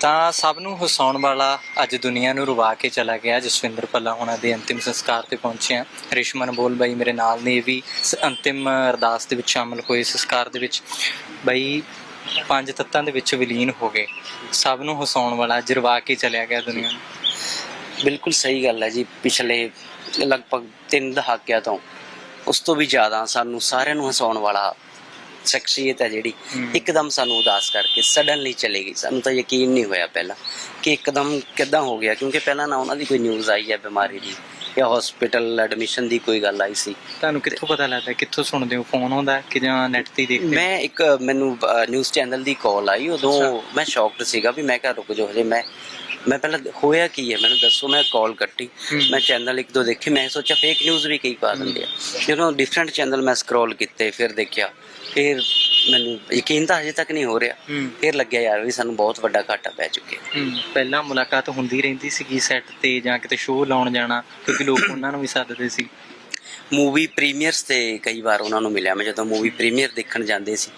ਤਾਂ ਸਭ ਨੂੰ ਹਸਾਉਣ ਵਾਲਾ ਅੱਜ ਦੁਨੀਆ ਨੂੰ ਰਵਾ ਕੇ ਚਲਾ ਗਿਆ ਜਸਵਿੰਦਰ ਭੱਲਾ ਉਹਨਾਂ ਦੇ ਅੰਤਿਮ ਸੰਸਕਾਰ ਤੇ ਪਹੁੰਚੇ ਆ ਰਿਸ਼ਮਨ ਬੋਲ ਬਾਈ, ਮੇਰੇ ਨਾਲ ਨੇ ਇਹ ਵੀ ਅੰਤਿਮ ਅਰਦਾਸ ਦੇ ਵਿੱਚ ਸ਼ਾਮਲ ਹੋਏ ਸੰਸਕਾਰ ਦੇ ਵਿੱਚ। ਬਾਈ, ਪੰਜ ਤੱਤਾਂ ਦੇ ਵਿੱਚ ਵਿਲੀਨ ਹੋ ਗਏ। ਸਭ ਨੂੰ ਹਸਾਉਣ ਵਾਲਾ ਅੱਜ ਕੇ ਚਲਿਆ ਗਿਆ ਦੁਨੀਆ ਨੂੰ। ਬਿਲਕੁਲ ਸਹੀ ਗੱਲ ਹੈ ਜੀ, ਪਿਛਲੇ ਲਗਭਗ 3 ਦਹਾਕਿਆਂ ਤੋਂ, ਉਸ ਤੋਂ ਵੀ ਜ਼ਿਆਦਾ ਸਾਨੂੰ ਸਾਰਿਆਂ ਨੂੰ ਹਸਾਉਣ ਵਾਲਾ ਸ਼ਖਸੀਅਤ ਹੈ ਜਿਹੜੀ। ਇੱਕਦਮ ਸਾਨੂੰ ਉਦਾਸ ਕਰਕੇ ਸਡਨਲੀ ਚਲੀ ਗਈ ਸਾਨੂੰ ਤਾਂ ਯਕੀਨ ਨਹੀਂ ਹੋਇਆ ਪਹਿਲਾਂ ਕਿ ਇੱਕਦਮ ਕਿੱਦਾਂ ਹੋ ਗਿਆ ਕਿਉਂਕਿ ਪਹਿਲਾਂ ਨਾ ਉਹਨਾਂ ਦੀ ਕੋਈ ਨਿਊਜ਼ ਆਈ ਹੈ ਬਿਮਾਰੀ ਦੀ ਜਾਂ ਹਸਪੀਟਲ ਐਡਮਿਸ਼ਨ ਦੀ ਕੋਈ ਗੱਲ ਆਈ ਸੀ ਤੁਹਾਨੂੰ ਕਿੱਥੋਂ ਪਤਾ ਲੱਗਦਾ ਕਿੱਥੋਂ ਸੁਣਦੇ ਹੋ ਫੋਨ ਆਉਂਦਾ ਕਿ ਜਾਂ ਨੈਟ ਤੇ ਦੇਖਦੇ? ਮੈਂ ਇੱਕ ਮੈਨੂੰ ਨਿਊਜ਼ ਚੈਨਲ ਦੀ ਕਾਲ ਆਈ ਉਦੋਂ। ਮੈਂ ਸ਼ੌਕਡ ਸੀਗਾ ਵੀ ਮੈਂ ਕਿਹਾ ਰੁਕ ਜਾਓ ਹਜੇ ਮੈਂ ਮੈਂ ਪਹਿਲਾਂ ਹੋਇਆ ਕੀ ਹੈ? ਮੈਨੂੰ ਦੱਸੋ ਮੈਂ ਕਾਲ ਕੱਟੀ। ਮੈਂ ਚੈਨਲ ਇੱਕ ਦੋ ਦੇਖੇ। ਮੈਂ ਸੋਚਿਆ ਫੇਕ ਨਿਊਜ਼ ਵੀ ਕਈ ਪਾ ਦਿੰਦੇ ਆ। ਜਦੋਂ ਡਿਫਰੈਂਟ ਚੈਨਲ ਮੈਂ ਸਕਰੋਲ ਕੀਤੇ ਫਿਰ ਦੇਖਿਆ। ਫਿਰ ਮੈਨੂੰ ਯਕੀਨ ਤਾਂ ਹਜੇ ਤੱਕ ਨਹੀਂ ਹੋ ਰਿਹਾ। ਫਿਰ ਲੱਗਿਆ ਯਾਰ ਵੀ ਸਾਨੂੰ ਬਹੁਤ ਵੱਡਾ ਘਾਟਾ ਪੈ ਚੁੱਕਿਆ। ਪਹਿਲਾਂ ਮੁਲਾਕਾਤ ਹੁੰਦੀ ਰਹਿੰਦੀ ਸੀਗੀ ਸੈੱਟ ਤੇ ਜਾਂ ਕਿਤੇ ਸ਼ੋਅ ਲਾਉਣ ਜਾਣਾ ਕਿਉਂਕਿ ਲੋਕ ਉਹਨਾਂ ਨੂੰ ਵੀ ਸੱਦਦੇ ਸੀ। ਮੂਵੀ ਪ੍ਰੀਮੀਅਰਸ ਤੇ ਕਈ ਵਾਰ ਉਹਨਾਂ ਨੂੰ ਮਿਲਿਆ। ਮੈਂ ਜਦੋਂ ਮੂਵੀ ਪ੍ਰੀਮੀਅਰ ਦੇਖਣ ਜਾਂਦੇ ਸੀ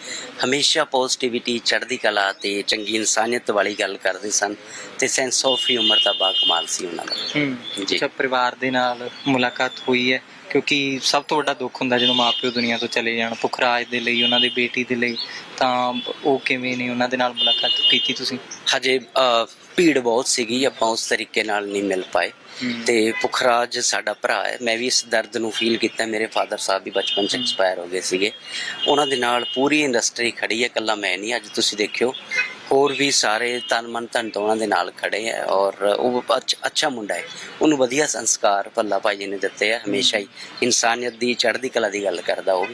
ਹਮੇਸ਼ਾ ਪੋਜ਼ਿਟਿਵਿਟੀ ਚੜ੍ਹਦੀ ਕਲਾ ਤੇ ਚੰਗੀ ਇਨਸਾਨੀਅਤ ਵਾਲੀ ਗੱਲ ਕਰਦੇ ਸਨ ਤੇ ਸੈਂਸ ਆਫ ਹਿਊਮਰ ਦਾ ਬਾ ਕਮਾਲ ਸੀ ਉਹਨਾਂ ਦਾ। ਜੀ। ਅੱਛਾ ਪਰਿਵਾਰ ਦੇ ਨਾਲ ਮੁਲਾਕਾਤ ਹੋਈ ਹੈ ਕਿਉਂਕਿ ਸਭ ਤੋਂ ਵੱਡਾ ਦੁੱਖ ਹੁੰਦਾ ਜਦੋਂ ਮਾਪਿਓ ਦੁਨੀਆ ਤੋਂ ਚਲੇ ਜਾਣ। ਪੁਖਰਾਜ ਦੇ ਲਈ ਉਹਨਾਂ ਦੀ ਬੇਟੀ ਦੇ ਲਈ ਤਾਂ ਉਹ ਕਿਵੇਂ ਨੇ ਉਹਨਾਂ ਦੇ ਨਾਲ ਮੁਲਾਕਾਤ ਕੀਤੀ ਤੁਸੀਂ? ਹਜੇ ਭੀੜ ਬਹੁਤ ਸੀਗੀ ਆਪਾਂ ਉਸ ਤਰੀਕੇ ਨਾਲ ਨਹੀਂ ਮਿਲ ਪਾਏ। ਤੇ ਪੁਖਰਾਜ ਸਾਡਾ ਭਰਾ ਹੈ। ਮੈਂ ਵੀ ਇਸ ਦਰਦ ਨੂੰ ਫੀਲ ਕੀਤਾ। ਮੇਰੇ ਫਾਦਰ ਸਾਹਿਬ ਵੀ ਬਚਪਨ ਚ। ਐਕਸਪਾਇਰ ਹੋ ਗਏ ਸੀਗੇ। ਉਹਨਾਂ ਦੇ ਨਾਲ ਪੂਰੀ ਇੰਡਸਟਰੀ ਖੜੀ ਹੈ। ਇਕੱਲਾ ਮੈਂ ਨਹੀਂ। ਅੱਜ ਤੁਸੀਂ ਦੇਖਿਓ ਹੋਰ ਵੀ ਸਾਰੇ ਤਨ ਮਨ ਧਨ ਤੋਂ ਉਹਨਾਂ ਦੇ ਨਾਲ ਖੜੇ ਹੈ ਔਰ ਉਹ ਅੱਛ- ਅੱਛਾ ਮੁੰਡਾ ਹੈ। ਉਹਨੂੰ ਵਧੀਆ ਸੰਸਕਾਰ ਭੱਲਾ ਭਾਈ ਜੀ ਨੇ ਦਿੱਤੇ ਆ। ਹਮੇਸ਼ਾ ਹੀ ਇਨਸਾਨੀਅਤ ਦੀ ਚੜ੍ਹਦੀ ਕਲਾ ਦੀ ਗੱਲ ਕਰਦਾ ਉਹ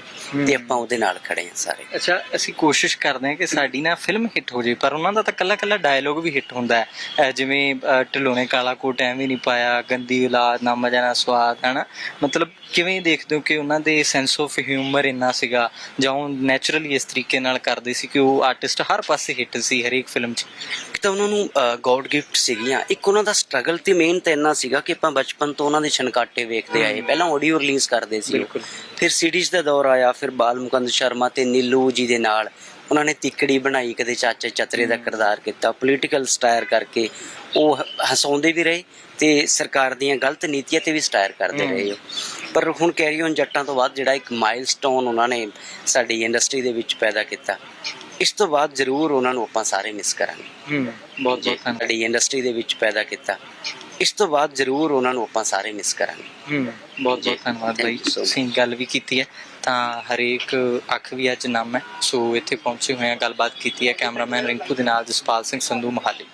ਤੇ ਆਪਾਂ ਉਹਦੇ ਨਾਲ ਖੜੇ ਹਾਂ ਸਾਰੇ। ਅੱਛਾ ਅਸੀਂ ਕੋਸ਼ਿਸ਼ ਕਰਦੇ ਹਾਂ ਕਿ ਸਾਡੀ ਨਾ ਫਿਲਮ ਹਿੱਟ ਹੋ ਜੇ ਪਰ ਉਹਨਾਂ ਦਾ ਤਾਂ ਕੱਲਾ ਕੱਲਾ ਡਾਇਲੋਗ ਵੀ ਹਿੱਟ ਹੁੰਦਾ ਹੈ। ਜਿਵੇਂ ਅਹ ਢਿੱਲੋਂ ਨੇ ਕਾਲਾ ਕੋਟ ਐਵੇਂ ਨਹੀਂ ਪਾਇਆ। ਗੰਦੀ ਔਲਾਦ ਨਾ ਮਜਾ ਨਾ ਸਵਾਦ ਹਨਾ? ਮਤਲਬ ਕਿਵੇਂ ਦੇਖਦੇ ਹੋ ਕਿ ਉਹਨਾਂ ਦੇ ਸੈਂਸ ਆਫ ਹਿਊਮਰ ਇੰਨਾ ਸੀਗਾ? ਜਾਂ ਉਹ ਨੈਚੁਰਲੀ ਇਸ ਤਰੀਕੇ ਨਾਲ ਕਰਦੇ ਸੀ ਕਿ ਉਹ ਆਰਟਿਸਟ ਹਰ ਪਾਸੇ ਹਿੱਟ ਸੀ ਹਰੇਕ ਫਿਲਮ 'ਚ? ਤਾਂ ਉਹਨਾਂ ਨੂੰ ਗੋਡ ਗਿਫਟ ਸੀਗੀਆਂ। ਇੱਕ ਉਹਨਾਂ ਦਾ ਸਟਰਗਲ ਤੇ ਮੇਨ ਤਾਂ ਇੰਨਾ ਸੀਗਾ ਕਿ ਆਪਾਂ ਬਚਪਨ ਤੋਂ ਉਹਨਾਂ ਦੇ ਛਣਕਾਟੇ ਵੇਖਦੇ ਆਏ। ਪਹਿਲਾਂ ਆਡੀਓ ਰਿਲੀਜ਼ ਕਰਦੇ ਸੀ। ਫਿਰ ਸੀਡੀਜ਼ ਦਾ ਦੌਰ ਆਇਆ ਫਿਰ ਬਾਲ ਮੁਕੰਦ ਸ਼ਰਮਾ ਤੇ ਨੀਲੂ ਜੀ ਦੇ ਨਾਲ। ਉਹਨਾਂ ਨੇ ਤਿੱਕੜੀ ਬਣਾਈ ਕਦੇ ਚਾਚੇ ਚਤਰੇ ਦਾ ਕਿਰਦਾਰ ਕੀਤਾ ਪੋਲੀਟੀਕਲ ਸਟਾਇਰ ਕਰਕੇ ਉਹ ਹਸਾਉਂਦੇ ਵੀ ਰਹੇ ਤੇ ਸਰਕਾਰ ਦੀਆਂ ਗਲਤ ਨੀਤੀਆਂ ਤੇ ਵੀ ਸਟਾਇਰ ਕਰਦੇ। ਰਹੇ ਉਹ। ਪਰ ਹੁਣ ਕੈਰੀ ਔਨ ਜੱਟਾਂ ਤੋਂ ਬਾਅਦ ਜਿਹੜਾ ਇੱਕ ਮਾਈਲਸਟੋਨ ਉਹਨਾਂ ਨੇ ਸਾਡੀ ਇੰਡਸਟਰੀ ਦੇ ਵਿੱਚ ਪੈਦਾ ਕੀਤਾ ਇਸ ਤੋਂ ਬਾਅਦ ਜ਼ਰੂਰ ਉਹਨਾਂ ਨੂੰ ਆਪਾਂ ਸਾਰੇ ਮਿਸ ਕਰਾਂਗੇ। ਬਹੁਤ ਬਹੁਤ ਸਾਡੀ ਇੰਡਸਟਰੀ ਦੇ ਵਿੱਚ ਪੈਦਾ ਕੀਤਾ। ਇਸ ਤੋਂ ਬਾਅਦ ਜ਼ਰੂਰ ਉਹਨਾਂ ਨੂੰ ਆਪਾਂ ਸਾਰੇ ਮਿਸ ਕਰਾਂਗੇ। ਹੂੰ। ਬਹੁਤ ਬਹੁਤ ਧੰਨਵਾਦ ਬਾਈ much. ਤੁਸੀਂ ਗੱਲ ਵੀ ਕੀਤੀ ਹੈ। ਤਾਂ ਹਰੇਕ ਅੱਖ ਵੀ ਅੱਜ ਨਮ ਹੈ। ਸੋ ਇੱਥੇ ਪਹੁੰਚੇ ਹੋਏ ਆ ਗੱਲਬਾਤ ਕੀਤੀ ਹੈ ਕੈਮਰਾਮੈਨ ਰਿੰਕੂ ਦੇ ਨਾਲ ਜਸਪਾਲ ਸਿੰਘ ਸੰਧੂ ਮਹਾਲੀ।